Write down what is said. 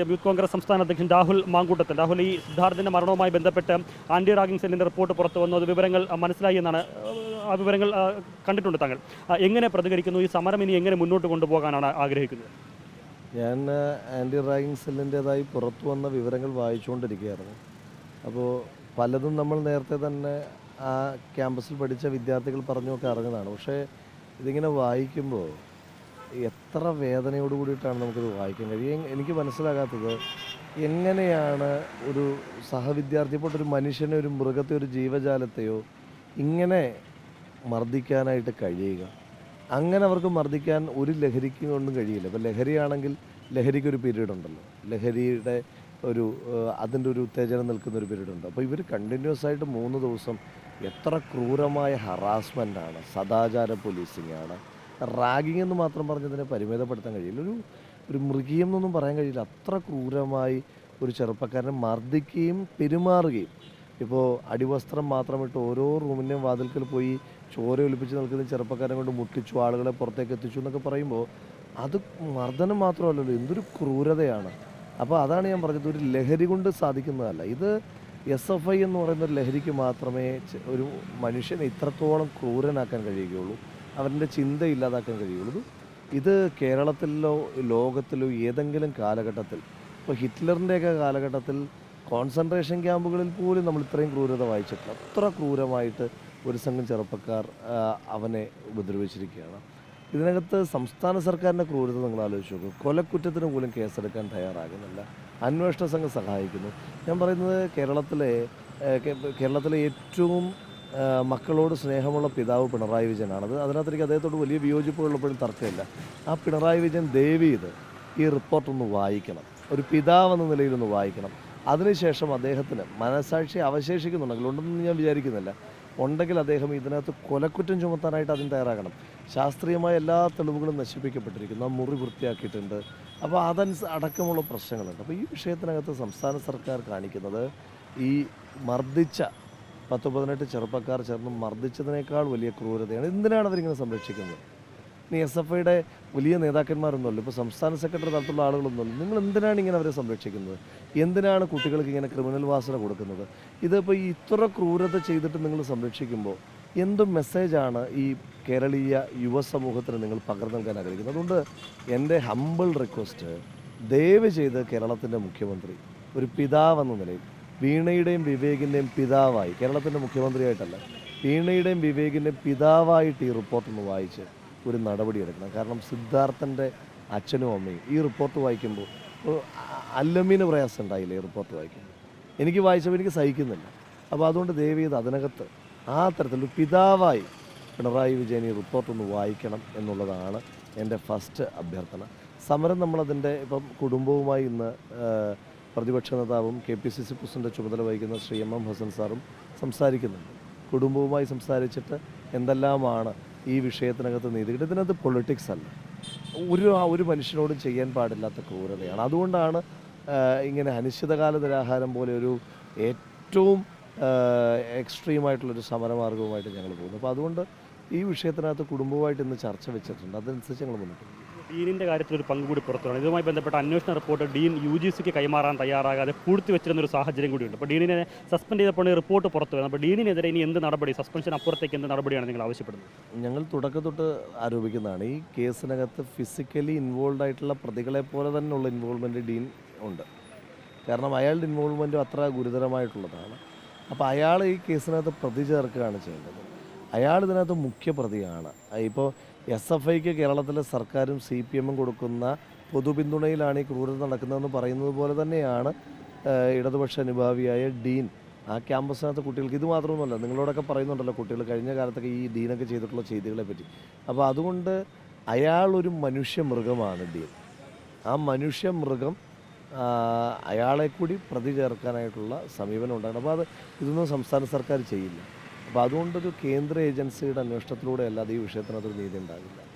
Youth Congress സംസ്ഥാന അധ്യക്ഷൻ രാഹുൽ മാങ്കൂട്ടത്തിൽ. രാഹുൽ ഈ സിദ്ധാർത്ഥിന്റെ മരണവുമായി ബന്ധപ്പെട്ട് ആന്റി റാഗിംഗ് സെല്ലിന്റെ റിപ്പോർട്ട് പുറത്തു വന്നു. അത് വിവരങ്ങൾ മനസ്സിലായി എന്നാണ് ആ വിവരങ്ങൾ കണ്ടിട്ടുണ്ട് താങ്കൾ. എങ്ങനെ പ്രതികരിക്കുന്നു? ഈ സമരം ഇനി എങ്ങനെ മുന്നോട്ട് കൊണ്ടുപോകാനാണ് ആഗ്രഹിക്കുന്നത്? ഞാൻ ആന്റി റാഗിംഗ് സെല്ലിന്റെതായി പുറത്തു വന്ന വിവരങ്ങൾ വായിച്ചുകൊണ്ടിരിക്കുകയായിരുന്നു. അപ്പോൾ പലതും നമ്മൾ നേരത്തെ തന്നെ ആ ക്യാമ്പസിൽ പഠിച്ച വിദ്യാർത്ഥികൾ പറഞ്ഞൊക്കെ അറിഞ്ഞതാണ്. പക്ഷേ ഇതിങ്ങനെ വായിക്കുമ്പോൾ എത്ര വേദനയോട് കൂടിയിട്ടാണ് നമുക്കിത് വായിക്കാൻ കഴിയുക? എനിക്ക് മനസ്സിലാകാത്തത് എങ്ങനെയാണ് ഒരു സഹവിദ്യാർത്ഥി ഇപ്പോൾ ഒരു മനുഷ്യനെ ഒരു മൃഗത്തെ ഒരു ജീവജാലത്തെയോ ഇങ്ങനെ മർദ്ദിക്കാനായിട്ട് കഴിയുക? അങ്ങനെ അവർക്ക് മർദ്ദിക്കാൻ ഒരു ലഹരിക്ക് കൊണ്ടും കഴിയില്ല. ഇപ്പോൾ ലഹരിയാണെങ്കിൽ ലഹരിക്കൊരു പീരീഡ് ഉണ്ടല്ലോ ലഹരിയുടെ ഒരു അതിന്റെ ഒരു ഉത്തേജനം നിൽക്കുന്ന ഒരു പീരീഡ് ഉണ്ട് അപ്പോൾ ഇവർ കണ്ടിന്യൂസ് ആയിട്ട് മൂന്ന് ദിവസം എത്ര ക്രൂരമായ ഹറാസ്മെന്റ് ആണ് സദാചാര പോലീസിംഗ് ആണ് റാഗിങ് എന്ന് മാത്രം പറഞ്ഞതിനെ പരിമിതപ്പെടുത്താൻ കഴിയില്ല. ഒരു ഒരു മൃഗീയം എന്നൊന്നും പറയാൻ കഴിയില്ല. അത്ര ക്രൂരമായി ഒരു ചെറുപ്പക്കാരനെ മർദ്ദിക്കുകയും പെരുമാറുകയും. ഇപ്പോൾ അടിവസ്ത്രം മാത്രമിട്ട് ഓരോ റൂമിന്റെയും വാതിൽക്കൽ പോയി ചോര ഒലിപ്പിച്ച് നിൽക്കുന്ന ചെറുപ്പക്കാരനെ കൊണ്ട് മുട്ടിച്ചു ആളുകളെ പുറത്തേക്ക് എത്തിച്ചു എന്നൊക്കെ പറയുമ്പോൾ അത് മർദ്ദനം മാത്രമല്ലല്ലോ എന്തൊരു ക്രൂരതയാണ്. അപ്പോൾ അതാണ് ഞാൻ പറഞ്ഞത് ഒരു ലഹരി കൊണ്ട് സാധിക്കുന്നതല്ല. ഇത് എസ് എഫ് ഐ എന്ന് പറയുന്ന ഒരു ലഹരിക്ക് മാത്രമേ ഒരു മനുഷ്യനെ ഇത്രത്തോളം ക്രൂരനാക്കാൻ കഴിയുകയുള്ളൂ. അവന്റെ ചിന്ത ഇല്ലാതാക്കാൻ കഴിയുള്ളൂ. ഇത് കേരളത്തിലോ ലോകത്തിലോ ഏതെങ്കിലും കാലഘട്ടത്തിൽ ഇപ്പോൾ ഹിറ്റ്ലറിന്റെയൊക്കെ കാലഘട്ടത്തിൽ കോൺസെൻട്രേഷൻ ക്യാമ്പുകളിൽ പോലും നമ്മൾ ഇത്രയും ക്രൂരത വായിച്ചിട്ടില്ല. അത്ര ക്രൂരമായിട്ട് ഒരു സംഘം ചെറുപ്പക്കാർ അവനെ ഉപദ്രവിച്ചിരിക്കുകയാണ്. ഇതിനകത്ത് സംസ്ഥാന സർക്കാരിന്റെ ക്രൂരത നിങ്ങൾ ആലോചിച്ച് നോക്കും. കൊലക്കുറ്റത്തിന് പോലും കേസെടുക്കാൻ തയ്യാറാകുന്നില്ല. അന്വേഷണ സംഘം സഹായിക്കുന്നു. ഞാൻ പറയുന്നത് കേരളത്തിലെ കേരളത്തിലെ ഏറ്റവും മക്കളോട് സ്നേഹമുള്ള പിതാവ് പിണറായി വിജയനാണത്. അത് അതിനകത്ത് എനിക്ക് അദ്ദേഹത്തോട് വലിയ വിയോജിപ്പുള്ളപ്പോഴും തർക്കമില്ല. ആ പിണറായി വിജയൻ ദേവി ഇത് ഈ റിപ്പോർട്ടൊന്ന് വായിക്കണം. ഒരു പിതാവ് എന്ന നിലയിലൊന്ന് വായിക്കണം. അതിനുശേഷം അദ്ദേഹത്തിന് മനസാക്ഷി അവശേഷിക്കുന്നുണ്ടെങ്കിൽ ഉണ്ടെന്ന് ഞാൻ വിചാരിക്കുന്നില്ല ഉണ്ടെങ്കിൽ അദ്ദേഹം ഇതിനകത്ത് കൊലക്കുറ്റം ചുമത്താനായിട്ട് അതിന് തയ്യാറാകണം. ശാസ്ത്രീയമായ എല്ലാ തെളിവുകളും നശിപ്പിക്കപ്പെട്ടിരിക്കുന്നു. ആ മുറി വൃത്തിയാക്കിയിട്ടുണ്ട്. അപ്പോൾ അതനുസ അടക്കമുള്ള പ്രശ്നങ്ങളുണ്ട്. അപ്പോൾ ഈ വിഷയത്തിനകത്ത് സംസ്ഥാന സർക്കാർ കാണിക്കുന്നത് ഈ മർദ്ദിച്ച പത്ത് പതിനെട്ട് ചെറുപ്പക്കാർ ചേർന്ന് മർദ്ദിച്ചതിനേക്കാൾ വലിയ ക്രൂരതയാണ്. എന്തിനാണ് അവരിങ്ങനെ സംരക്ഷിക്കുന്നത്? ഇനി എസ് എഫ് ഐയുടെ വലിയ നേതാക്കന്മാരൊന്നുമല്ല ഇപ്പോൾ സംസ്ഥാന സെക്രട്ടറി തലത്തിലുള്ള ആളുകളൊന്നുമല്ലോ. നിങ്ങൾ എന്തിനാണ് ഇങ്ങനെ അവരെ സംരക്ഷിക്കുന്നത്? എന്തിനാണ് കുട്ടികൾക്ക് ഇങ്ങനെ ക്രിമിനൽ വാസന കൊടുക്കുന്നത്? ഇതിപ്പോൾ ഈ ഇത്ര ക്രൂരത ചെയ്തിട്ട് നിങ്ങൾ സംരക്ഷിക്കുമ്പോൾ എന്ത് മെസ്സേജാണ് ഈ കേരളീയ യുവസമൂഹത്തിന് നിങ്ങൾ പകർന്നു നൽകാൻ ആഗ്രഹിക്കുന്നത്? അതുകൊണ്ട് എന്റെ ഹമ്പിൾ റിക്വസ്റ്റ് ദയവ് ചെയ്ത് കേരളത്തിന്റെ മുഖ്യമന്ത്രി ഒരു പിതാവെന്ന നിലയിൽ വീണയുടെയും വിവേകിന്റെയും പിതാവായി. കേരളത്തിന്റെ മുഖ്യമന്ത്രിയായിട്ടല്ല വീണയുടെയും വിവേകിന്റെയും പിതാവായിട്ട് ഈ റിപ്പോർട്ടൊന്ന് വായിച്ച് ഒരു നടപടി എടുക്കണം. കാരണം സിദ്ധാർത്ഥന്റെ അച്ഛനും അമ്മയും ഈ റിപ്പോർട്ട് വായിക്കുമ്പോൾ അല്ലമ്മീന് പ്രയാസം ഉണ്ടായില്ല ഈ റിപ്പോർട്ട് വായിക്കുമ്പോൾ? എനിക്ക് വായിച്ചപ്പോൾ എനിക്ക് സഹിക്കുന്നില്ല. അപ്പോൾ അതുകൊണ്ട് ദയവ് ചെയ്ത് അതിനകത്ത് ആ തരത്തിലൊരു പിതാവായി പിണറായി വിജയൻ ഈ റിപ്പോർട്ടൊന്ന് വായിക്കണം എന്നുള്ളതാണ് എന്റെ ഫസ്റ്റ് അഭ്യർത്ഥന. സമരം നമ്മളതിന്റെ ഇപ്പം കുടുംബവുമായി ഇന്ന് പ്രതിപക്ഷ നേതാവും K P C C president ചുമതല വഹിക്കുന്ന ശ്രീ എം എം ഹസൻ സാറും സംസാരിക്കുന്നുണ്ട്. കുടുംബവുമായി സംസാരിച്ചിട്ട് എന്തെല്ലാമാണ് ഈ വിഷയത്തിനകത്ത് നീതി കിട്ടുന്നത്? ഇതിനകത്ത് പൊളിറ്റിക്സ് അല്ല. ഒരു ഒരു മനുഷ്യനോടും ചെയ്യാൻ പാടില്ലാത്ത ക്രൂരതയാണ്. അതുകൊണ്ടാണ് ഇങ്ങനെ അനിശ്ചിതകാല നിരാഹാരം പോലെ ഒരു ഏറ്റവും എക്സ്ട്രീമായിട്ടുള്ളൊരു സമരമാർഗവുമായിട്ട് ഞങ്ങൾ പോകുന്നു. അപ്പോൾ അതുകൊണ്ട് ഈ വിഷയത്തിനകത്ത് കുടുംബവുമായിട്ട് ഇന്ന് ചർച്ച വെച്ചിട്ടുണ്ട്. അതനുസരിച്ച് ഞങ്ങൾ മുന്നോട്ട് പോകും. ഡീനിന്റെ കാര്യത്തിൽ ഒരു പങ്ക് കൂടി പുറത്തുമാണ് ഇതുമായി ബന്ധപ്പെട്ട അന്വേഷണ റിപ്പോർട്ട് ഡീൻ യു ജി സിക്ക് കൈമാറാൻ തയ്യാറാകാതെ പൂഴ്ത്തി വെച്ചിരുന്ന ഒരു സാഹചര്യം കൂടിയുണ്ട്. അപ്പോൾ ഡീനിനെ സസ്പെൻഡ് ചെയ്തപ്പോൾ റിപ്പോർട്ട് പുറത്തു വരുന്നത് അപ്പോൾ ഡീനിനെതിരെ ഇനി എന്ത് നടപടി സസ്പെൻഷൻ അപ്പുറത്തേക്ക് എന്ത് നടപടിയാണ് നിങ്ങൾ ആവശ്യപ്പെടുന്നത്? ഞങ്ങൾ തുടക്കം തൊട്ട് ആരോപിക്കുന്നതാണ് ഈ കേസിനകത്ത് ഫിസിക്കലി ഇൻവോൾവ് ആയിട്ടുള്ള പ്രതികളെ പോലെ തന്നെയുള്ള ഇൻവോൾവ്മെന്റ് ഡീൻ ഉണ്ട്. കാരണം അയാളുടെ ഇൻവോൾവ്മെന്റും അത്ര ഗുരുതരമായിട്ടുള്ളതാണ്. അപ്പോൾ അയാൾ ഈ കേസിനകത്ത് പ്രതി ചേർക്കുകയാണ് ചെയ്യേണ്ടത്. അയാൾ ഇതിനകത്ത് മുഖ്യ പ്രതിയാണ് ഇപ്പോൾ എസ് എഫ് ഐക്ക് കേരളത്തിലെ സർക്കാരും സി പി എമ്മും കൊടുക്കുന്ന പൊതുപിന്തുണയിലാണ് ഈ ക്രൂരത നടക്കുന്നതെന്ന് പറയുന്നത് പോലെ തന്നെയാണ് ഇടതുപക്ഷ അനുഭാവിയായ ഡീൻ ആ ക്യാമ്പസിനകത്ത് കുട്ടികൾക്ക്. ഇത് മാത്രമൊന്നുമല്ല നിങ്ങളോടൊക്കെ പറയുന്നുണ്ടല്ലോ കുട്ടികൾ കഴിഞ്ഞ കാലത്തൊക്കെ ഈ ഡീനൊക്കെ ചെയ്തിട്ടുള്ള ചെയ്തികളെ പറ്റി അപ്പോൾ അതുകൊണ്ട് അയാൾ ഒരു മനുഷ്യ മൃഗമാണ് ഡീൻ. ആ മനുഷ്യ മൃഗം അയാളെ കൂടി പ്രതി ചേർക്കാനായിട്ടുള്ള സമീപനം ഉണ്ടാകണം. അപ്പോൾ അത് ഇതൊന്നും സംസ്ഥാന സർക്കാർ ചെയ്യില്ല. അപ്പോൾ അതുകൊണ്ടൊരു കേന്ദ്ര ഏജൻസിയുടെ അന്വേഷണത്തിലൂടെ അല്ലാതെ ഈ വിഷയത്തിനകത്തൊരു നീതി ഉണ്ടാകില്ല